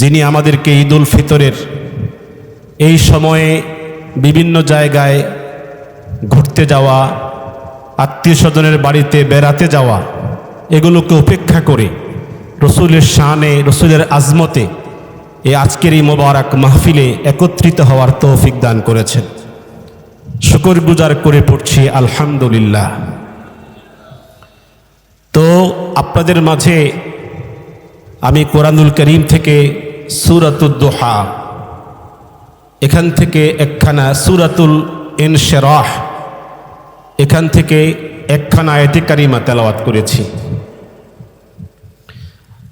যিনি আমাদেরকে ঈদ উল ফিতরের এই সময়ে বিভিন্ন জায়গায় ঘুরতে যাওয়া আত্মীয় স্বজনের বাড়িতে বেড়াতে যাওয়া, এগুলোকে উপেক্ষা করে রসুলের শানে, রসুলের আজমতে এই আজকের এই মোবারক মাহফিলে একত্রিত হওয়ার তৌফিক দান করেছেন। শুকর গুজার করে পড়ছি, আলহামদুলিল্লাহ। তো আপনাদের মাঝে আমি কোরআনুল করিম থেকে সুরাতুদ্দোহা এখান থেকে একখানা সুরাতুল ইনশেরাহ, এখান থেকে একখানা আয়তে কারিমা তেলাওয়াত করেছি।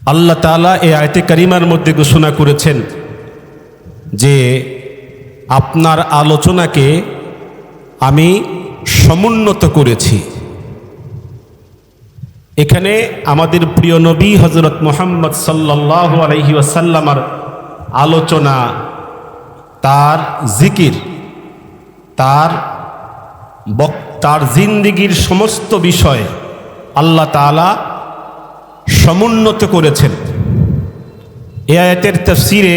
আল্লাহ তালা এই আয়তে কারিমার মধ্যে ঘোষণা করেছেন যে আপনার আলোচনাকে আমি সমুন্নত করেছি। এখানে আমাদের প্রিয় নবী হজরত মোহাম্মদ সাল্লাহ আলহি ওয়াসাল্লামার আলোচনা, তার জিকির, তার তার জিন্দিগির সমস্ত বিষয় আল্লাহ তালা সমুন্নত করেছেন। এ আয়াতের তফসিরে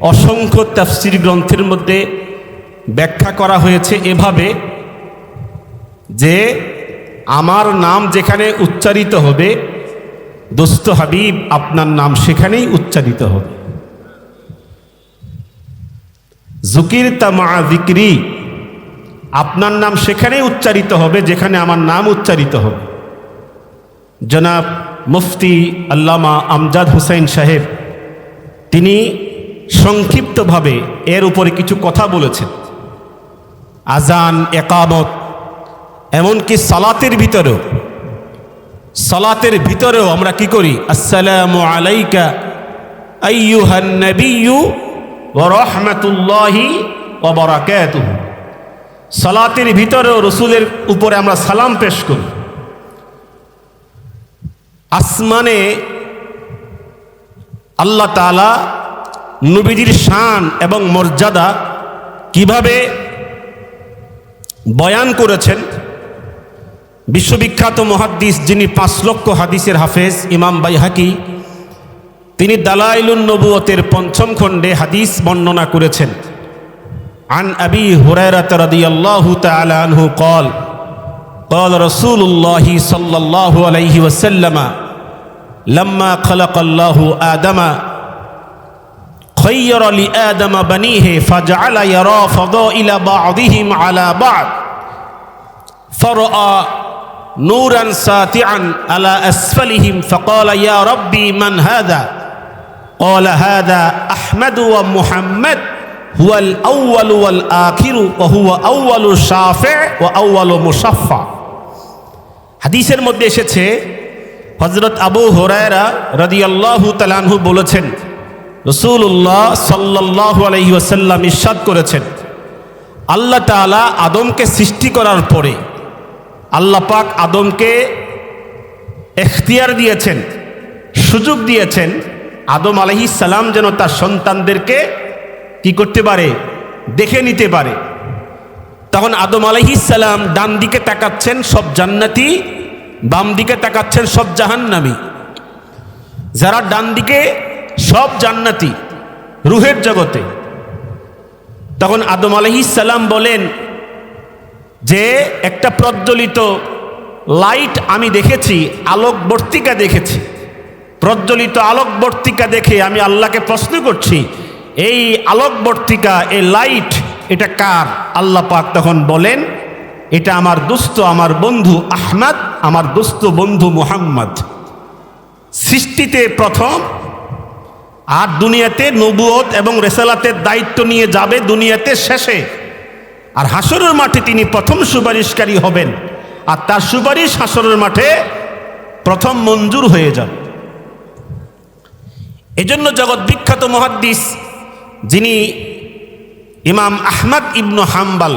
অসংখ্য তফসির গ্রন্থের মধ্যে ব্যাখ্যা করা হয়েছে এভাবে যে আমার নাম যেখানে উচ্চারিত হবে, দোস্ত হাবিব, আপনার নাম সেখানেই উচ্চারিত হবে। জুকির তামা জিক্রি আপনার নাম সেখানেই উচ্চারিত হবে, যেখানে আমার নাম উচ্চারিত হবে। জনাব মুফতি আল্লামা আমজাদ হুসাইন সাহেব, তিনি সংক্ষিপ্তভাবে এর উপরে কিছু কথা বলেছেন। আজান, একামত এমনকি সালাতের ভিতরেও সালাতের ভিতরেও আমরা কি করি? আসসালামু আলাইকা আইয়ুহান নবিয়্যু ওয়া রাহমাতুল্লাহি সালাতের ভিতরেও রসুলের উপরে আমরা সালাম পেশ করি। আসমানে আল্লাহ তালা নবীজির শান এবং মর্যাদা কীভাবে বয়ান করেছেন? বিশ্ববিখ্যাত মহাদ্দিস যিনি পাঁচ লক্ষ হাদিসের হাফেজ ইমাম বাইহাকি তিনি দালাইলুন নবুয়তের পঞ্চম খণ্ডে হাদিস বর্ণনা করেছেন عن أبي هريرة رضي الله تعالى عنه قال قال رسول الله صلى الله عليه وسلم لما خلق الله آدم خير لآدم بنيه فجعل يرى فضائل بعضهم على بعض فرأى نورا ساتعا على أسفلهم فقال يا ربي من هذا قال هذا أحمد ومحمد هو الأول والآخر وهو أول شافع وأول مشفع হাদিসের মধ্যে এসেছে হজরত আবু হরায়রা রদিয়াল্লাহু তালানহু বলেছেন রসুল্লাহ সাল্লাহ আলহি ওসাল্লাম ইস্বাদ করেছেন আল্লাহ তালা আদমকে সৃষ্টি করার পরে আল্লাহ পাক আদমকে এখতিয়ার দিয়েছেন, সুযোগ দিয়েছেন, আদম আলহি সালাম যেন তার সন্তানদেরকে কি করতে পারে, দেখে নিতে পারে। তখন আদম আলহি সালাম ডান দিকে তাকাচ্ছেন, সব জান্নাতি, বাম দিকে তাকাচ্ছেন, সব জাহান্নামি। যারা ডান দিকে সব জান্নাতি, রুহের জগতে। তখন আদম আলহি সালাম বলেন যে একটা প্রজ্বলিত লাইট আমি দেখেছি, আলোকবর্তিকা দেখেছি। প্রজ্বলিত আলোকবর্তিকা দেখে আমি আল্লাহকে প্রশ্ন করছি, এই আলোকবর্তিকা, এই লাইট, এটা কার? আল্লাহ পাক তখন বলেন, এটা আমার দুস্থ, আমার বন্ধু আহমদ, আমার দুস্থ বন্ধু মুহাম্মদ। সৃষ্টিতে প্রথম, আর দুনিয়াতে নবুয়ত এবং রেসালাতের দায়িত্ব নিয়ে যাবে দুনিয়াতে শেষে। আর হাসরের মাঠে তিনি প্রথম সুপারিশকারী হবেন। আর তার সুপারিশ হাসরের মাঠে প্রথম মঞ্জুর হয়ে যাবে। এজন্য জগৎ বিখ্যাত মহাদ্দিস যিনি ইমাম আহমদ ইবনু হাম্বাল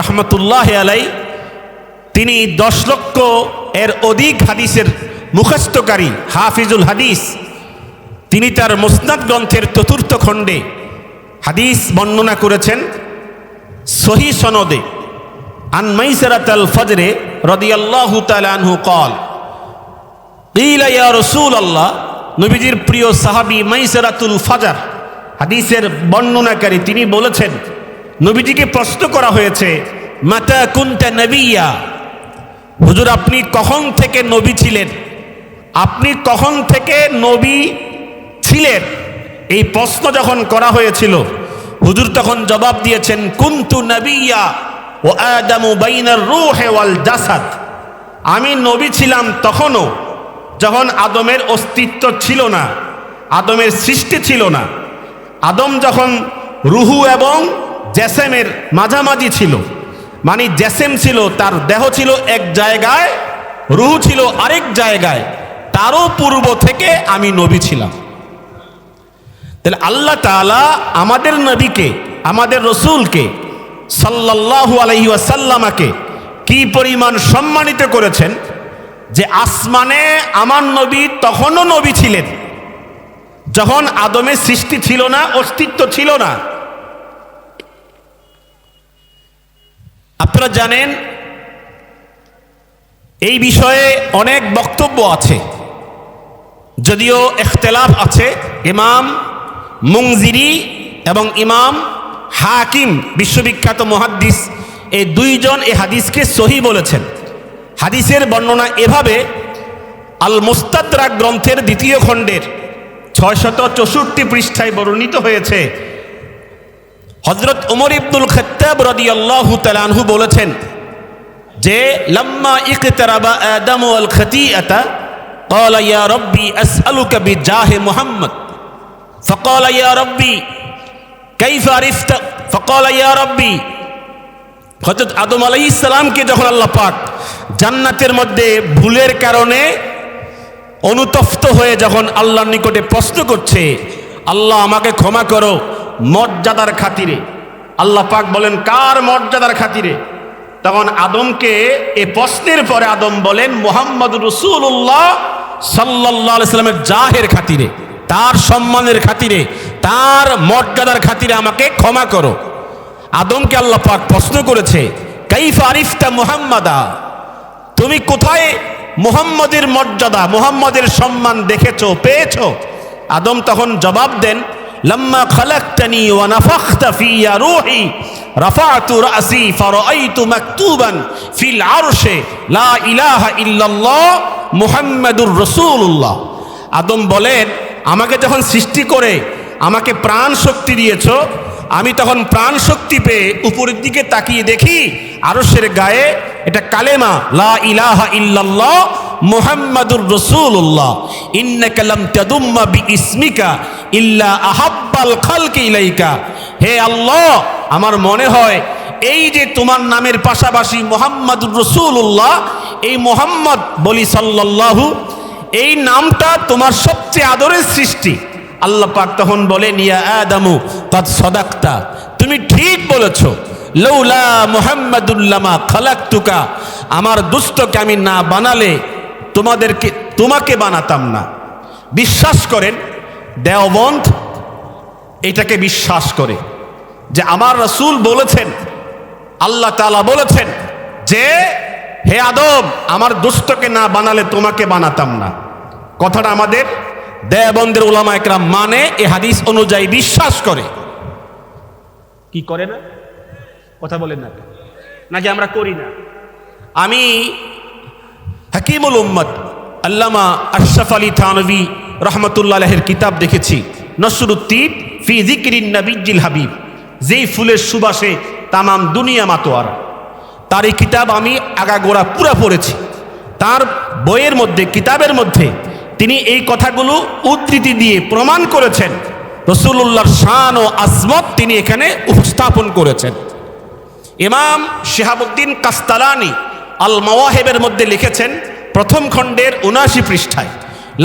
রহমতুল্লাহ আলাই তিনি দশ লক্ষ এর অধিক হাদিসের মুখস্থকারী, হাফিজুল হাদিস। তিনি তার মোসনাদ গ্রন্থের চতুর্থ খণ্ডে হাদিস বর্ণনা করেছেন। সহি সনদে আন মাইসারাত আল ফজরে রদিয়াল্লাহু তাআলা আনহু قال قيل يا رسول الله নবীজির প্রিয় সাহাবি মাইসেরাতুল ফাজার হাদিসের বর্ণনাকারী তিনি বলেছেন নবীজিকে প্রশ্ন করা হয়েছে মাতা কুন্তা নবিয়া হুজুর আপনি কখন থেকে নবী ছিলেন আপনি কখন থেকে নবী ছিলেন এই প্রশ্ন যখন করা হয়েছিল হুজুর তখন জবাব দিয়েছেন, কুন্তু নবিয়া ও আদামু বাইনার রূহে ওয়াল জাসাদ। আমি নবী ছিলাম তখনও যখন আদমের অস্তিত্ব ছিল না, আদমের সৃষ্টি ছিল না। আদম যখন রুহু এবং জ্যাসেমের মাঝামাঝি ছিল মানে জ্যাসেম ছিল, তার দেহ ছিল এক জায়গায়, রুহু ছিল আরেক জায়গায়, তারও পূর্ব থেকে আমি নবী ছিলাম। তাহলে আল্লাহ তাআলা আমাদের নবীকে, আমাদের রসুলকে, সাল্লাল্লাহু আলাইহি ওয়াসাল্লামাকে কি পরিমাণ সম্মানিত করেছেন যে আসমানে আমার নবী তখনও নবী ছিলেন। যখন আদমের সৃষ্টি ছিল না, অস্তিত্ব ছিল না। আপনারা জানেন, এই বিষয়ে অনেক বক্তব্য আছে। যদিও এখতলাফ আছে, ইমাম মুংজিরি এবং ইমাম হাকিম বিশ্ববিখ্যাত মহাদ্দিস, এই দুইজন এ হাদিসকে সহি বলেছেন। হাদিসের বর্ণনা এভাবে আল মুস্তাদরা গ্রন্থের দ্বিতীয় খণ্ডের ছয়শত চৌষট্টি পৃষ্ঠায় বর্ণিত হয়েছে। হজরত ওমর ইবদুল রদি আল্লাহু তালানহু বলেছেন যে, লম্মা ইকতারাবা আদম আল খতিআতা, ক্বালা ইয়া রাব্বি আসআলুকা বিজাহি মুহাম্মদ। فقال يا ربي كيف عرفت فقال يا ربي হজরত আদম আলাই ইসলামকে যখন আল্লাহ পাক জান্নাতের মধ্যে ভুলের কারণে অনুতপ্ত হয়ে যখন আল্লাহর নিকটে প্রশ্ন করছে আল্লাহ আমাকে ক্ষমা করো মর্যাদার খাতিরে আল্লাহ পাক বলেন কার মর্যাদার খাতিরে তখন আদমকে এ প্রশ্নের পরে আদম বলেন মোহাম্মদ রসুল্লাহ সাল্লাহ সাল্লামের জাহের খাতিরে তার সম্মানের খাতিরে, তার মর্যাদার খাতিরে আমাকে ক্ষমা করো। আদমকে আল্লাহ পাক প্রশ্ন করেছে, কাইফ আরিফতা মুহাম্মাদা? তুমি কোথায় মুহাম্মদের মর্যাদা, মুহাম্মদের সম্মান দেখেছ, পেয়েছ? আদম তখন জবাব দেন, লম্মা খালাক্তানি ওয়া নাফাখতা ফিয়া রূহি, রাফাতু রাসি ফারাআইতু মাকতুবান ফিল আরশে, লা ইলাহা ইল্লাল্লাহ মুহাম্মাদুর রাসূলুল্লাহ। আদম বলেন আমাকে যখন সৃষ্টি করে, আমাকে প্রাণ শক্তি দিয়েছ, আমি তখন প্রাণ শক্তি পেয়ে উপরের দিকে তাকিয়ে দেখি, আরশের গায়ে এটা কালেমা, লা ইলাহা ইল্লাল্লাহ মুহাম্মাদুর রাসূলুল্লাহ। ইন্নাকা লাম তাদুম্মা বি ইসমিকা ইল্লা আহাব্বাল খালকি ইলাইকা। হে আল্লাহ, আমার মনে হয় এই যে তোমার নামের পাশাপাশি মোহাম্মদুর রসুল্লাহ এই মোহাম্মদ বলি সাল্লাল্লাহু এই নামটা তোমার সবচেয়ে আদরের সৃষ্টি। আল্লাহ পাক তখন বলেন, ইয়া আদামু তাদ সদাক্তা। তুমি ঠিক বলেছ লৌলা মোহাম্মদুল্লামা খালাক্তুকা। আমার দুস্থকে আমি না বানালে তোমাদেরকে, তোমাকে বানাতাম না। বিশ্বাস করেন দেওবন্ধ এটাকে বিশ্বাস করে যে আমার রসুল বলেছেন, আল্লাহ তালা বলেছেন যে হে আদম আমার দুষ্টকে না বানালে তোমাকে বানাতাম না। কথাটা আমাদের দেবন্দের ওলামা একরাম মানে এ হাদিস অনুযায়ী বিশ্বাস করে। কি করে না? কথা বলেন না। নাকি আমরা করি না? আমি হাকিমুল উম্মদ আল্লামা আশরাফ আলী থানভী রহমতুল্লাহের কিতাব দেখেছি। নসরুদ্দিন ফি জিকিরিন নবীজিল হাবিব যেই ফুলের সুবাসে তামাম দুনিয়া মাতোয়ার। তার এই কিতাব আমি আগাগোড়া পুরা পড়েছি। তার বইয়ের মধ্যে, কিতাবের মধ্যে তিনি এই কথাগুলো উদ্ধৃতি দিয়ে প্রমাণ করেছেন। রসুল্লাহর শান ও আজমত তিনি এখানে উপস্থাপন করেছেন। ইমাম শিহাবুদ্দিন কাস্তালানি আল মাওয়াহেবের মধ্যে লিখেছেন, প্রথম খণ্ডের উনাশি পৃষ্ঠায়,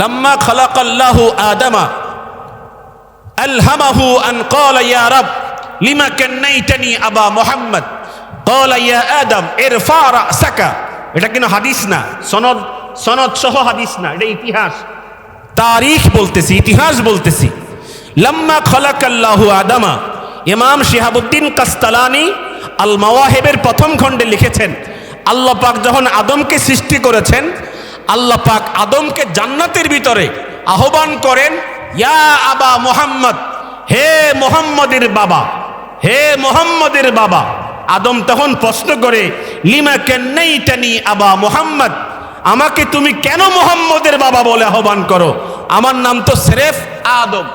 লাম্মা খালাকাল্লাহু আদামা, আলহামাহু আন ক্বালা ইয়া রাব, লিমা কান্নাইতানি আবা মুহাম্মদ? আদম ইরফা রাসাকা এটা কিন্তু হাদিস না, সনদ সনদ সহ হাদিস না, এটা ইতিহাস। তারিখ বলতেছি, ইতিহাস বলতেছি। লাম্মা খালাকাল্লাহু আদামা, ইমাম শিহাবুদ্দিন কাস্তালানি আল মাওয়াহেবের প্রথম খণ্ডে লিখেছেন, আল্লাহ পাক যখন আদমকে সৃষ্টি করেছেন, আল্লাহ পাক আদমকে জান্নাতের ভিতরে আহ্বান করেন, ইয়া আবা মোহাম্মদ, হে মোহাম্মদের বাবা, হে মোহাম্মদের বাবা। আদম তখন প্রশ্ন করে, লিমা কেন্নাই আবা মোহাম্মদ? আমাকে তুমি কেন মোহাম্মদের বাবা বলে আহ্বান করো? আমার নাম তো সেরেফ আদম।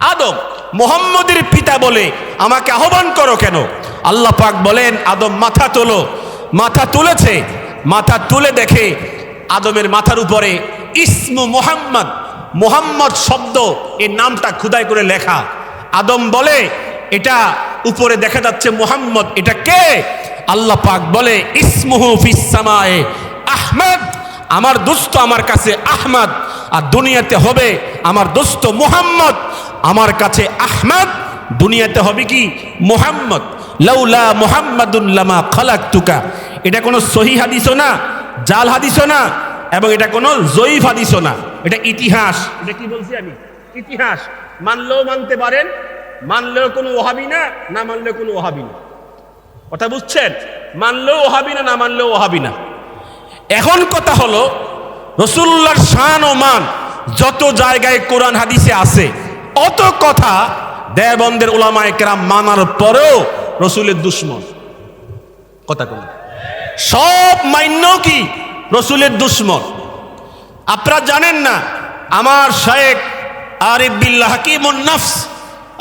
আদম, মোহাম্মদের পিতা বলে আমাকে আহ্বান করো কেন? আল্লাহ পাক বলেন, আদম মাথা তোলো। মাথা তুলেছে। মাথা তুলে দেখে আদমের মাথার উপরে ইসমু মোহাম্মদ। মোহাম্মদ শব্দ এই নামটা খুদাই করে লেখা। আদম বলে, এটা উপরে দেখা যাচ্ছে মোহাম্মদ। এটা কে? আল্লাহ পাক বলে, ইসমুহু ফিসামায়ে আহমদ। আমার দোস্ত আমার কাছে আহমদ, আর দুনিয়াতে হবে আমার দোস্ত মোহাম্মদ। আমার কাছে আহমদ, দুনিয়াতে হবে কি? মোহাম্মদ। লাউলা মোহাম্মদুল্লামা খালাক তুকা এটা কোনো সহি হাদিসও না, জাল হাদিসও না, এবং এটা কোনো জয়ীফ হাদিসও না। এটা ইতিহাস। এটা কি বলছি আমি? ইতিহাস। মানলেও মানতে পারেন মানলেও কোনো ওহাবি না না মানলেও কোনো ওহাবি না। কথা বুঝছেন? মানলেও ওহাবি না না মানলেও ওহাবি না। এখন কথা হলো রসুল্লার শান ও মান যত জায়গায় কোরআন হাদিসে আছে, অত কথা দেবন্দের ওলামায় কেরাম মানার পরেও রসুলের দুশ্মন। কথা কোন সব মান্য কি রসুলের দুশ্মন? আপনারা জানেন না, আমার শায়েক আরিফ বিল্লাহ হাকিমুন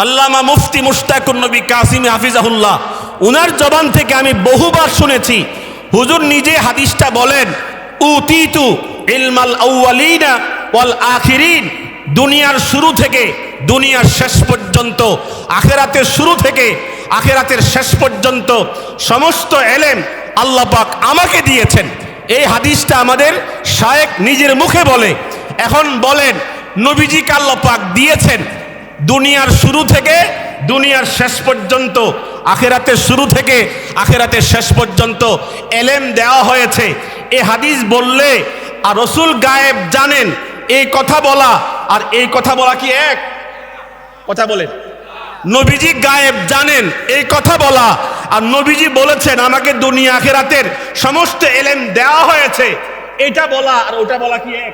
আল্লামা মুফতি মুশতাকুন নবী কাসিম হাফিজাহুল্লাহ, উনার জবান থেকে আমি বহুবার শুনেছি, হুজুর নিজে হাদিসটা বলেন, উতিতু ইলমাল আউয়ালিনা ওয়াল আখিরিন দুনিয়ার শুরু থেকে দুনিয়ার শেষ পর্যন্ত, আখেরাতের শুরু থেকে আখেরাতের শেষ পর্যন্ত সমস্ত এলেম আল্লাহ পাক আমাকে দিয়েছেন। এই হাদিসটা আমাদের শায়েক নিজের মুখে বলে, এখন বলেন নবীজি আল্লাহ পাক দিয়েছেন দুনিয়ার শুরু থেকে, দুনিয়ার শেষ পর্যন্ত, আখেরাতের শুরু থেকে, আখেরাতের শেষ পর্যন্ত এলেম দেওয়া হয়েছে। এ হাদিস বললে, আর রসুল গায়েব জানেন, এই কথা বলা, আর এই কথা বলা কি এক? কথা বলেন নবীজি গায়েব জানেন, এই কথা বলা, আর নবীজি বলেছেন, আমাকে দুনিয়া আখেরাতের সমস্ত এলেম দেওয়া হয়েছে। এটা বলা, আর ওটা বলা কি এক?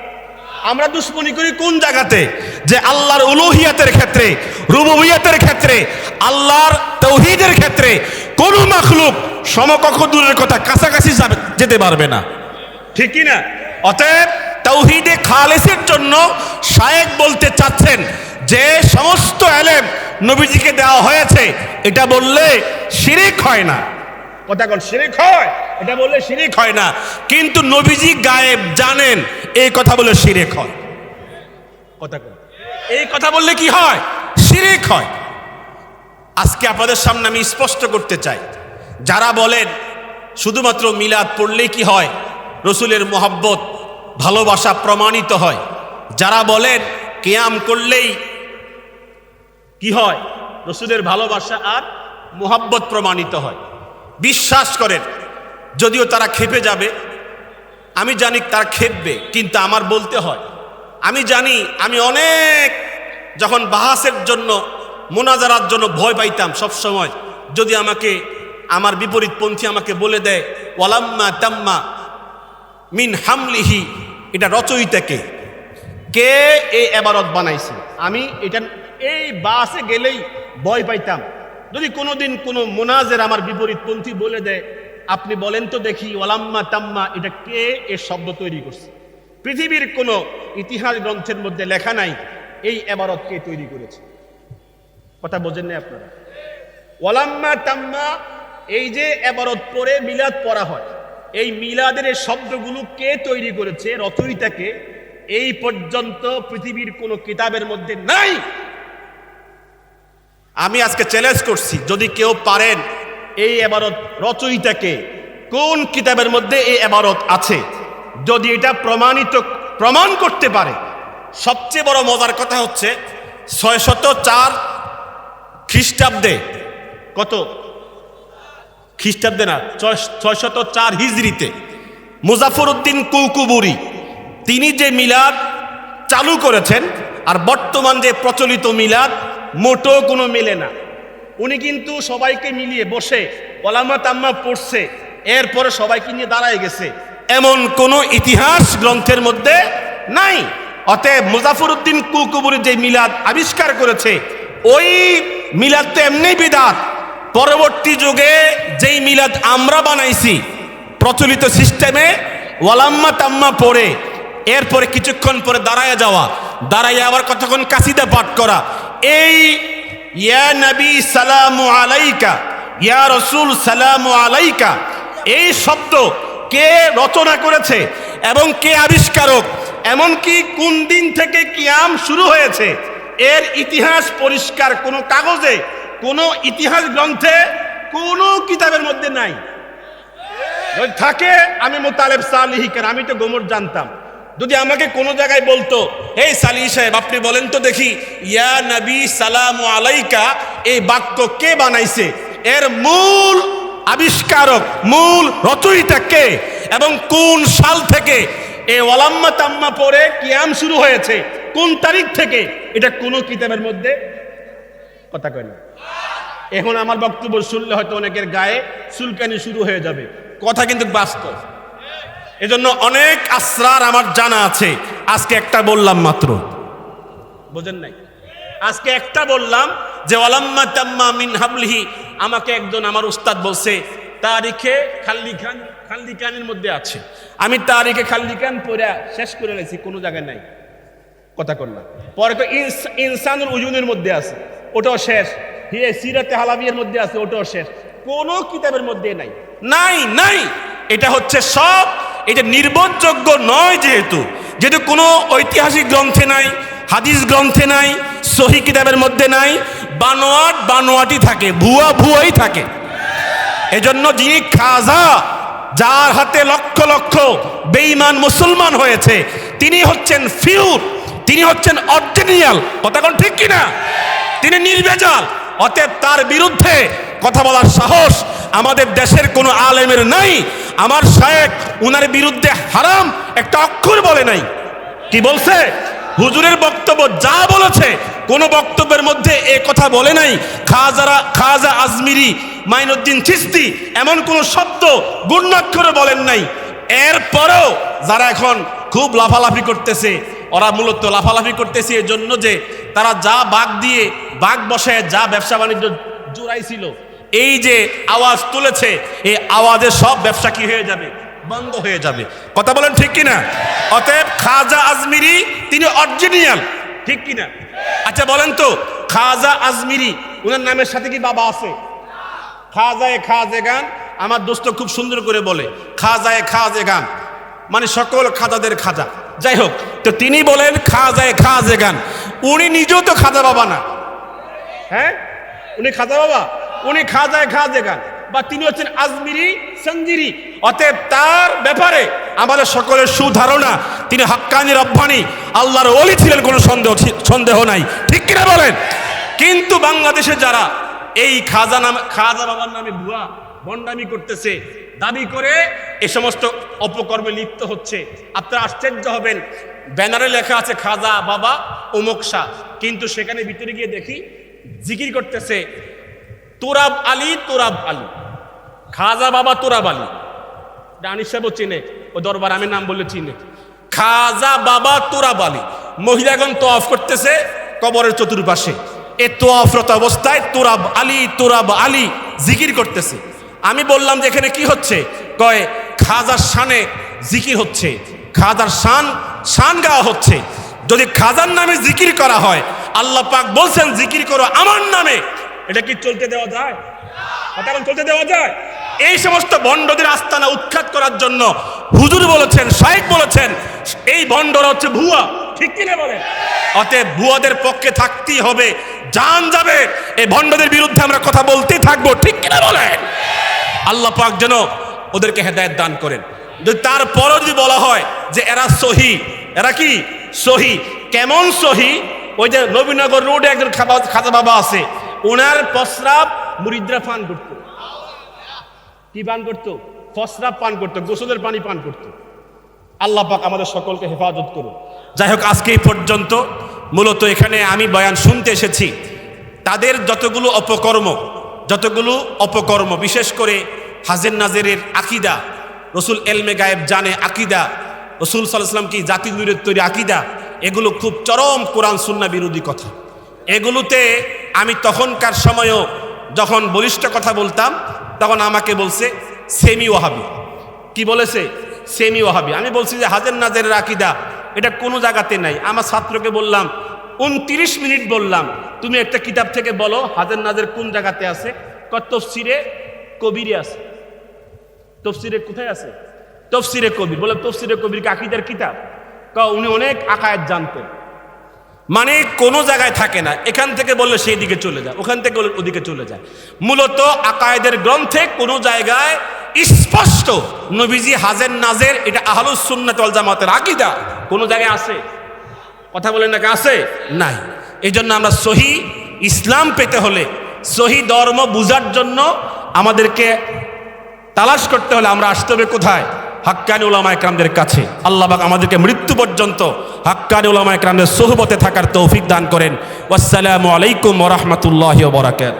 আমরা দুশ্মনী করি কোন জায়গাতে? যে আল্লাহর উলুহিয়াতের ক্ষেত্রে রুবুবিয়াতের ক্ষেত্রে, আল্লাহর তৌহিদের ক্ষেত্রে, কোন মাখলুক সমকক্ষ দূরের কথা কাছাকাছি যেতে পারবে না। ঠিক কি না? অতএব তৌহিদে খালেসের জন্য শায়েক বলতে চাচ্ছেন যে, সমস্ত এলেম নবীজিকে দেওয়া হয়েছে, এটা বললে শিরিক হয় না। কথা কোন শিরিক হয়? এটা বললে শিরিক হয় না। কিন্তু নবীজি গায়েব জানেন, এই কথা বলে শিরিক হয়। কথা কোন এই কথা বললে কি হয়? শিরিক হয়। আজকে আপনাদের সামনে আমি স্পষ্ট করতে চাই। যারা বলেন, শুধুমাত্র মিলাদ পড়লেই কি হয়? রসুলের মোহাব্বত, ভালোবাসা প্রমাণিত হয়। যারা বলেন, কেয়াম করলেই কি হয়? রসুলের ভালোবাসা আর মোহাব্বত প্রমাণিত হয়। বিশ্বাস করেন, যদিও তারা খেপে যাবে। আমি জানি তারা খেপবে কিন্তু আমার বলতে হয়। আমি জানি, আমি অনেক যখন বাহাসের জন্য, মোনাজারার জন্য ভয় পাইতাম সব সময় যদি আমাকে, আমার বিপরীত পন্থী আমাকে বলে দেয়, ওয়ালাম্মা তাম্মা মিন হামলিহি এটা রচয়িতাকে কে? এই এবারত বানাইছে? আমি এটা, এই বাসে গেলেই ভয় পাইতাম। যদি কোনোদিন কোনো মোনাজের আমার বিপরীত পন্থী বলে দেয়, আপনি বলেন তো দেখি, ওয়ালাম্মা তাম্মা এটা কে এ শব্দ তৈরি করছে? পৃথিবীর কোনো ইতিহাস গ্রন্থের মধ্যে লেখা নাই, এই এবারত কে তৈরি করেছে। কথা বোঝেন না আপনারা? ওয়ালাম্মা টাম্মা এই যে এবারত পরে মিলাদ পড়া হয়, এই মিলাদের শব্দগুলো কে তৈরি করেছে, রচয়িতাকে, এই পর্যন্ত পৃথিবীর কোনো কিতাবের মধ্যে নাই। আমি আজকে চ্যালেঞ্জ করছি, যদি কেউ পারেন এই এবারত রচয়িতাকে, কোন কিতাবের মধ্যে এই এবারত আছে? যদি এটা প্রমাণিত, প্রমাণ করতে পারে। সবচেয়ে বড় মজার কথা হচ্ছে ছয়শত চার খ্রিস্টাব্দে। কত? খ্রিস্টাব্দে না ছয়শত চার হিজড়িতে মুজাফর উদ্দিন কৌকুবুরি তিনি যে মিলাদ চালু করেছেন, আর বর্তমান যে প্রচলিত মিলাদ মোটো কোনো মিলে না। উনি কিন্তু সবাইকে মিলিয়ে বসে, ওলামা তাম্মা পড়ছে, এরপরে সবাইকে নিয়ে দাঁড়ায় গেছে। এমন কোনো ইতিহাস গ্রন্থের মধ্যে নাই। অতএব মুজাফর উদ্দিন কুকুবুরি যে মিলাদ আবিষ্কার করেছে, ওই মিলাদ তো এমনি বিদাত। পরবর্তী যুগে যেই মিলাদ আমরা বানাইছি, প্রচলিত সিস্টেমে ওয়ালাম্মা তাম্মা পড়ে, এরপরে কিছুক্ষণ পরে দাঁড়ায় যাওয়া, দাঁড়াইয়া আবার কতক্ষণ কাসিদা পাঠ করা, এই, ইয়া নবী সালামু আলাইকা, ইয়া রসুল সালামু আলাইকা, এই শব্দ কে রচনা করেছে এবং কে আবিষ্কারক? এমনকি কোন দিন থেকে কিয়াম শুরু হয়েছে? এর ইতিহাস পরিষ্কার, কোনো কাগজে, কোনো ইতিহাস গ্রন্থে, কোনো কিতাবের মধ্যে নাই। থাকে, আমি মোতালেব সালিহিকের আমি তো গোমর জানতাম। যদি আমাকে কোনো জায়গায় বলতো এই সালিহ সাহেব, আপনি বলেন তো দেখি, ইয়া নবী সালাম আলাইকা, এই বাক্য কে বানাইছে? এর মূল আবিষ্কারক মূল রচয়িতা কে এবং কোন সাল থেকে এ ওয়ালাম্মা তাম্মা পরে কিয়াম শুরু হয়েছে? কোন তারিখ থেকে? এটা কোন কিতাবের মধ্যে কথা কয় না। এখন আমার বক্তব্য শুনলে হয়তো অনেকের গায়ে চুলকানি শুরু হয়ে যাবে। কথা কিন্তু বাস্তব। এজন্য অনেক আসরার আমার জানা আছে। আজকে একটা বললাম মাত্র। বোঝেন নাই? আজকে একটা বললাম যে ওয়ালাম্মা তাম্মা মিন হাবলিহি, আমাকে একজন আমার উস্তাদ বলছে, তারিখে খাল্লি খান খাল্লি খানের মধ্যে আছে। আমি তারিখে খাল্লি খান পড়ে শেষ করে নিয়েছি, কোনো জায়গায় নাই। কথা করলাম পরে তো ইনস- ইনসানুল উজুনের মধ্যে আছে, ওটাও শেষ। হিয়ে সিরাতে হালাবিয়ের মধ্যে আছে, ওটাও শেষ। কোন কিতাবের মধ্যে নাই। নাই নাই। এটা হচ্ছে সব, এটা নির্ভরযোগ্য নয় যেহেতু। যেহেতু কোনো ঐতিহাসিক গ্রন্থে নাই, হাদিস গ্রন্থে নাই, সহি কিতাবের মধ্যে নাই বানোয়াট বানোয়াটি থাকে, ভুয়া ভুয়াই থাকে। এজন্য যিনি খাজা, যার হাতে লক্ষ লক্ষ বেঈমান মুসলমান হয়েছে, তিনি হচ্ছেন ফিউর, তিনি হচ্ছেন অরিজিনাল কথা কোন ঠিক কিনা? তিনি নির্বেজাল। অতএব তার বিরুদ্ধে কথা বলার সাহস আমাদের দেশের কোনো আলেমের নাই। আমার শায়েক উনার বিরুদ্ধে হারাম একটা অক্ষর বলে নাই। কি বলছে? হুজুরের বক্তব্য যা বলেছে কোন বক্তব্যের মধ্যে এ কথা বলে নাই, খাজারা, খাজা আজমিরি, মাইনুদ্দিন চিস্তি এমন কোন শব্দ গুণাক্ষরে বলেন নাই। এরপরেও যারা এখন খুব লাফালাফি করতেছে, ওরা মূলত লাফালাফি করতেছে এই জন্য যে তারা যা বাঘ দিয়ে বাঘ বসায়, যা ব্যবসা বাণিজ্য জোড়াইছিল, এই যে আওয়াজ তুলেছে এই আওয়াজে সব ব্যবসা কি হয়ে যাবে? বন্ধ হয়ে যাবে। কথা বলেন ঠিক কিনা? অতএব খাজা আজমিরি, তিনি অরিজিনাল ঠিক কিনা? আচ্ছা বলেন তো, খাজা আজমিরি ওনার নামের সাথে কি বাবা আছে? খাজায় খাজে গান, আমার দোস্ত খুব সুন্দর করে বলে, খাজায় খাজে গান। মানে সকল খাজাদের খাজা। যাই হোক, তো তিনি বলেন, খাজায় খাজে গান। উনি নিজেও তো খাজা বাবা না। হ্যাঁ? উনি খাজা বাবা? উনি খাজায় খাজে গান। বা তিনি হচ্ছেন আজমিরি সঞ্জিরি। অতএব তার ব্যাপারে আমাদের সকলের সুধারণা, তিনি হাক্কানি রব্বানি, আল্লাহর ওলি ছিলেন, কোনো সন্দেহ সন্দেহ নাই। ঠিক কিনা বলেন? কিন্তু বাংলাদেশে যারা এই খাজা নামে, খাজা বাবার নামে ভুয়া ভণ্ডামি করতেছে, দাবি করে এ সমস্ত অপকর্মে লিপ্ত হচ্ছে, আপনারা আশ্চর্য হবেন। ব্যানারে লেখা আছে খাজা বাবা অমুক শাহ। কিন্তু সেখানে ভিতরে গিয়ে দেখি জিকির করতেছে, তোরাব আলী তোরাব আলী। খাজা বাবা তোরাব আলী ডানিশ সাহেবও চিনে, ও দরবার আমি নাম বললে চিনে। খাজা বাবা তোরাব আলী মহিলাগণ তোয়াফ করতেছে কবরের চতুর্পাশে। এ তোয়াফরত অবস্থায় তোরাব আলী তোরাব আলী জিকির করতেছে। আমি বললাম যে এখানে কি হচ্ছে? কয়, খাজার শানে জিকির হচ্ছে। খাজার শান শান গাওয়া হচ্ছে। যদি খাজার নামে জিকির করা হয়, আল্লাহ পাক বলছেন জিকির করো আমার নামে। এটা কি চলতে দেওয়া যায়? চলতে দেওয়া যায়? এই সমস্ত ভণ্ডদের আস্তানা উৎখাত করার জন্য হুজুর বলেছেন শাইখ বলেছেন, এই ভণ্ডরা হচ্ছে ভুয়া। ঠিক কিনা বলেন? অতএব ভুয়াদের পক্ষে থাকতেই হবে, জান যাবে। এই ভণ্ডদের বিরুদ্ধে আমরা কথা বলতেই থাকব, ঠিক কিনা বলেন? আল্লাহ পাক যেন ওদেরকে হেদায়েত দান করেন। যদি তারপরও যদি বলা হয় যে এরা সহি, এরা কি? সহি। কেমন সহি? ওই যে নবীনগর রোডে একজন খাজা বাবা আছে, ওনার প্রস্রাব মুরিদরা পান করত। কি পান করতো? প্রস্রাব পান করতো, গোসলের পানি পান করতো। আল্লাহ পাক আমাদের সকলকে হেফাজত করুন। যাই হোক, আজকে এই পর্যন্ত মূলত এখানে আমি বয়ান শুনতে এসেছি। তাদের যতগুলো অপকর্ম যতগুলো অপকর্ম, বিশেষ করে হাজের নাজেরের আকিদা, রসুল এলমে গায়েব জানে আকিদা, রসুল সাল্লাহাম কি জাতি নূরের তৈরি আকিদা, এগুলো খুব চরম কোরআন সুন্না বিরোধী কথা। এগুলোতে আমি তখনকার সময়ও যখন বলিষ্ঠ কথা বলতাম তখন আমাকে বলছে সেমি ওয়াহাবি কি বলেছে? সেমি ওয়াহাবি আমি বলছি যে, হাজের নাজের রাকিদা এটা কোনো জায়গাতে নাই। আমার ছাত্রকে বললাম, উনত্রিশ মিনিট বললাম, তুমি একটা কিতাব থেকে বলো, হাজের নাজের কোন জায়গাতে আছে? তফসিরে কবিরে আছে। তফসিরে কোথায় আছে? তফসিরে কবির। বলে, তফসিরে কবির কাকিদের কিতাব? উনি অনেক আকায়াত জানতেন। মানে কোনো জায়গায় থাকে না। এখান থেকে বললে সেই দিকে চলে যায়, ওখান থেকে বললে ওদিকে চলে যায়। মূলত আকায়েদের গ্রন্থে কোনো জায়গায় স্পষ্ট নবীজি হাজের নাজের, এটা আহলুস সুন্নাত জামাতের আকীদা। কোনো জায়গায় আছে? কথা বলেন নাকি আছে? নাই। এই জন্য আমরা সহি ইসলাম পেতে হলে, সহি ধর্ম বুঝার জন্য আমাদেরকে তালাশ করতে হলে আমরা আসতে হবে কোথায়? হাক্কানি ওলামা একরামদের কাছে। আল্লাহ পাক আমাদেরকে মৃত্যু পর্যন্ত হাক্কানি ওলামা একরামদের সোহবতে থাকার তৌফিক দান করেন। ওয়াসালামু আলাইকুম ওরহমতুল্লাহ বরাকাত